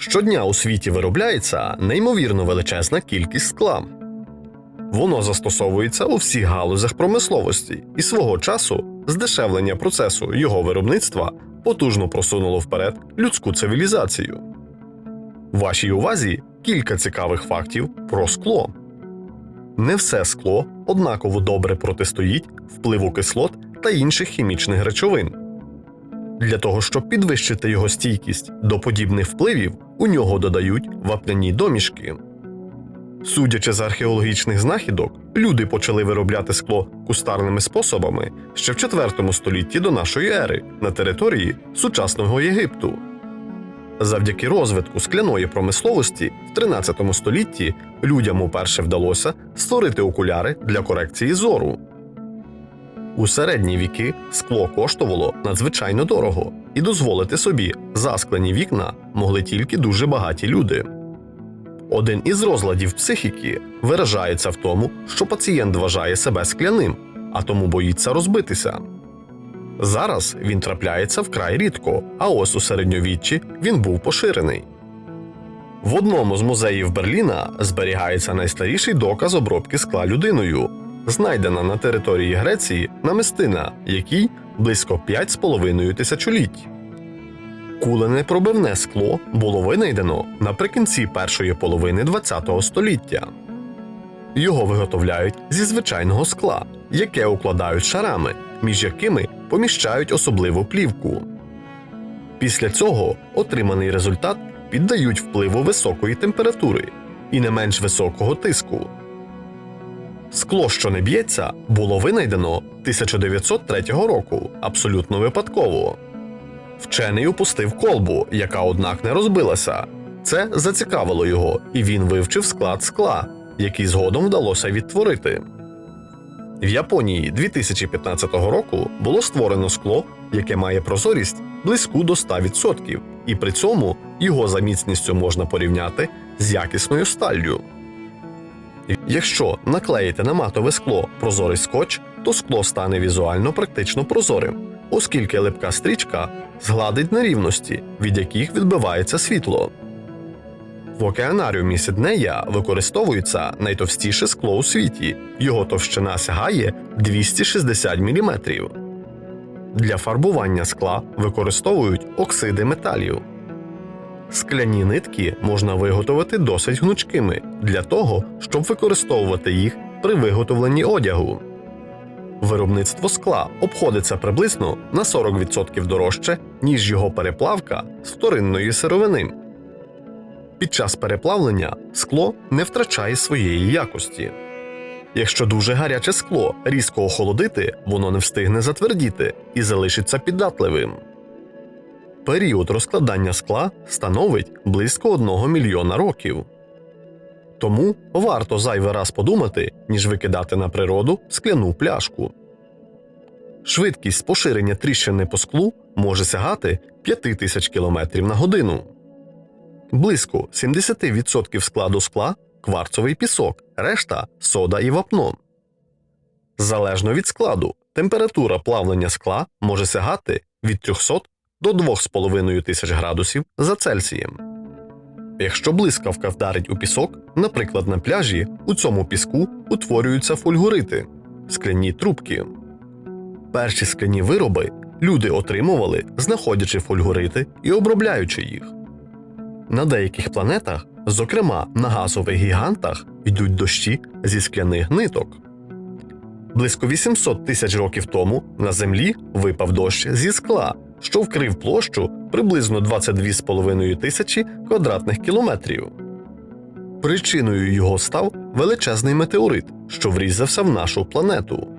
Щодня у світі виробляється неймовірно величезна кількість скла. Воно застосовується у всіх галузях промисловості, і свого часу здешевлення процесу його виробництва потужно просунуло вперед людську цивілізацію. Вашій увазі кілька цікавих фактів про скло. Не все скло однаково добре протистоїть впливу кислот та інших хімічних речовин. Для того, щоб підвищити його стійкість до подібних впливів, у нього додають вапняні домішки. Судячи з археологічних знахідок, люди почали виробляти скло кустарними способами ще в IV столітті до нашої ери на території сучасного Єгипту. Завдяки розвитку скляної промисловості в 13 столітті людям уперше вдалося створити окуляри для корекції зору. У середні віки скло коштувало надзвичайно дорого, і дозволити собі засклені вікна могли тільки дуже багаті люди. Один із розладів психіки виражається в тому, що пацієнт вважає себе скляним, а тому боїться розбитися. Зараз він трапляється вкрай рідко, а ось у середньовіччі він був поширений. В одному з музеїв Берліна зберігається найстаріший доказ обробки скла людиною, знайдена на території Греції намистина, якій близько 5,5 тисячоліть. Кулене пробивне скло було винайдено наприкінці першої половини ХХ століття. Його виготовляють зі звичайного скла, яке укладають шарами, між якими поміщають особливу плівку. Після цього отриманий результат піддають впливу високої температури і не менш високого тиску. Скло, що не б'ється, було винайдено 1903 року абсолютно випадково. Вчений опустив колбу, яка, однак, не розбилася. Це зацікавило його, і він вивчив склад скла, який згодом вдалося відтворити. В Японії 2015 року було створено скло, яке має прозорість близьку до 100%, і при цьому його за міцністю можна порівняти з якісною сталлю. Якщо наклеїти на матове скло прозорий скотч, то скло стане візуально практично прозорим, оскільки липка стрічка згладить нерівності, від яких відбивається світло. В океанаріумі Сіднея використовується найтовстіше скло у світі. Його товщина сягає 260 мм. Для фарбування скла використовують оксиди металів. Скляні нитки можна виготовити досить гнучкими для того, щоб використовувати їх при виготовленні одягу. Виробництво скла обходиться приблизно на 40% дорожче, ніж його переплавка з вторинної сировини. Під час переплавлення скло не втрачає своєї якості. Якщо дуже гаряче скло різко охолодити, воно не встигне затвердіти і залишиться піддатливим. Період розкладання скла становить близько 1 мільйона років. Тому варто зайвий раз подумати, ніж викидати на природу скляну пляшку. Швидкість поширення тріщини по склу може сягати 5000 км на годину. Близько 70% складу скла кварцовий пісок, решта сода і вапно. Залежно від складу, температура плавлення скла може сягати від 300 до 2,5 тисяч градусів за Цельсієм. Якщо блискавка вдарить у пісок, наприклад, на пляжі, у цьому піску утворюються фульгурити скляні трубки. Перші скляні вироби люди отримували, знаходячи фульгурити і обробляючи їх. На деяких планетах, зокрема на газових гігантах, йдуть дощі зі скляних ниток. Близько 800 тисяч років тому на Землі випав дощ зі скла, що вкрив площу приблизно 22,5 тисячі квадратних кілометрів. Причиною його став величезний метеорит, що врізався в нашу планету.